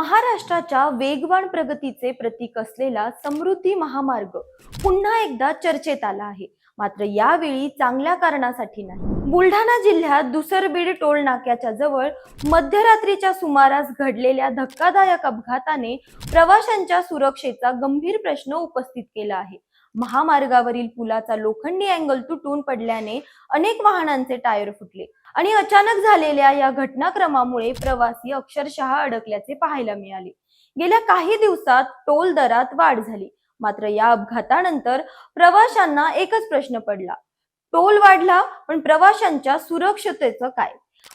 महाराष्ट्राच्या वेगवान प्रगतीचे प्रतीक असलेला समृद्धी महामार्ग पुन्हा एकदा चर्चेत आला आहे. मात्र यावेळी चांगल्या कारणासाठी नाही. बुलढाणा जिल्ह्यात दुसरबीड टोल नाक्याच्या जवळ मध्यरात्रीच्या सुमारास घडलेल्या धक्कादायक अपघाताने प्रवाशांच्या सुरक्षेचा गंभीर प्रश्न उपस्थित केला आहे. महामार्गावरील पुलाचा लोखंडी अँगल तुटून पडल्याने अनेक वाहनांचे टायर फुटले. आणि अचानक झालेल्या या घटनाक्रमामुळे प्रवासी अक्षरशः अडकल्याचे पाहायला मिळाले. गेल्या काही दिवसात टोल दरात वाढ झाली. मात्र या अपघातानंतर प्रवाशांना एकच प्रश्न पडला. टोल वाढला पण प्रवाशांच्या सुरक्षतेचं काय?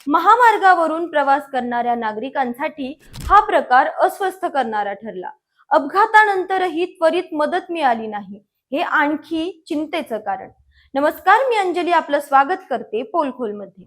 महामार्गावरून प्रवास करणाऱ्या नागरिकांसाठी हा प्रकार अस्वस्थ करणारा ठरला. अपघातानंतरही त्वरित मदत मिळाली नाही. हे आणखी चिंतेचं कारण. नमस्कार मी अंजली आपलं स्वागत करते पोलखोलमध्ये.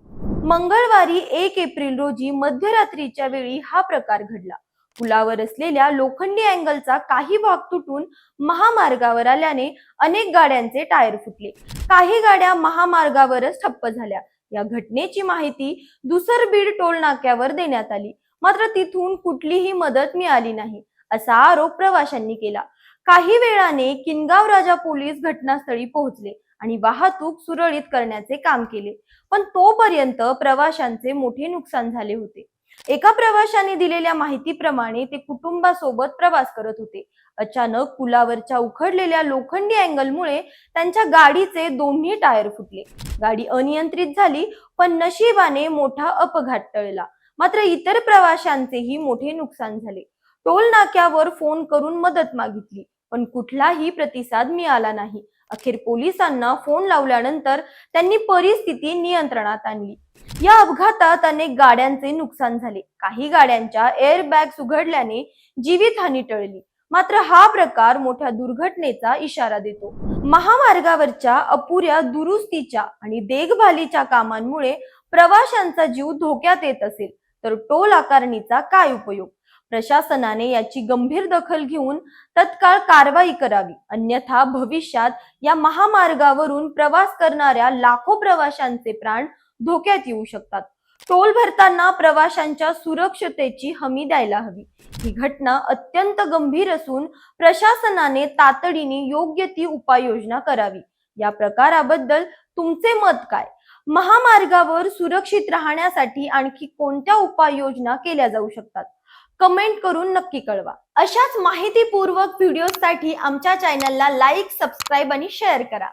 मंगळवारी एक एप्रिल रोजी मध्यरात्रीच्या वेळी हा प्रकार घडला. पुलावर असलेल्या लोखंडी अँगलचा काही भाग तुटून महामार्गावर आल्याने अनेक गाड्यांचे टायर फुटले. काही गाड्या महामार्गावरच ठप्प झाल्या. या घटनेची माहिती दुसरबीड टोल नाक्यावर देण्यात आली. मात्र तिथून कुठलीही मदत मिळाली नाही असा आरोप प्रवाशांनी केला. काही वेळाने किनगाव राजा पोलीस घटनास्थळी पोहोचले आणि वाहतूक सुरळीत करण्याचे काम केले. पण तोपर्यंत प्रवाशांचे मोठे नुकसान झाले होते. एका प्रवाशाने दिलेल्या माहितीप्रमाणे ते कुटुंबासोबत प्रवास करत होते. अचानक पुलावरच्या उखडलेल्या लोखंडी अँगलमुळे त्यांच्या गाडीचे दोन्ही टायर फुटले. गाडी अनियंत्रित झाली पण नशिबाने मोठा अपघात टळला. मात्र इतर प्रवाशांचेही मोठे नुकसान झाले. टोल नाक्यावर फोन करून मदत मागितली. पण कुठलाही प्रतिसाद मिळाला नाही. अखेर पोलिसांना फोन लावल्यानंतर त्यांनी परिस्थिती नियंत्रणात आणली. या अपघातात अनेक गाड्यांचे नुकसान झाले. काही गाड्यांच्या एअर बॅग्स उघडल्याने जीवितहानी टळली. मात्र हा प्रकार मोठ्या दुर्घटनेचा इशारा देतो. महामार्गावरच्या अपुऱ्या दुरुस्तीच्या आणि देखभालीच्या कामांमुळे प्रवाशांचा जीव धोक्यात येत असेल तर टोल आकारणीचा काय उपयोग? प्रशासनाने याची गंभीर दखल घेऊन तत्काळ कारवाई करावी. अन्यथा भविष्यात या महामार्गावरून प्रवास करणाऱ्या लाखो प्रवाशांचे प्राण धोक्यात येऊ शकतात. टोल भरताना प्रवाशांच्या सुरक्षतेची हमी द्यायला हवी. ही घटना अत्यंत गंभीर असून प्रशासनाने तातडीने योग्य ती उपाययोजना करावी. या प्रकाराबद्दल तुमचे मत काय? महामार्गावर सुरक्षित राहण्यासाठी आणखी कोणत्या उपाययोजना केल्या जाऊ शकतात? कमेंट करून नक्की कळवा. अशाच माहितीपूर्वक व्हिडिओसाठी आमच्या चॅनलला लाईक सबस्क्राईब आणि शेअर करा.